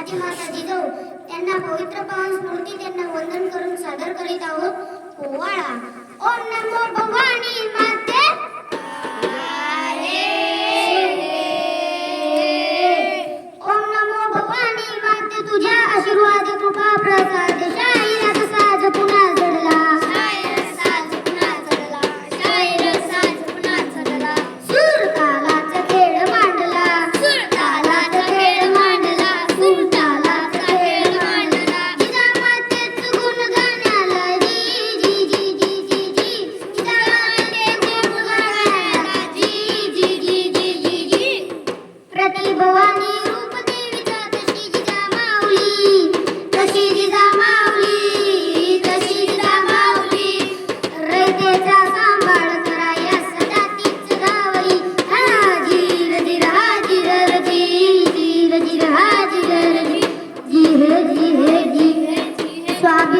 माझे माता जिजाऊ त्यांना पवित्र पावन स्मृती त्यांना वंदन करून सादर करीत आहोत. पोवाळा ओम नमो भवानी Suave.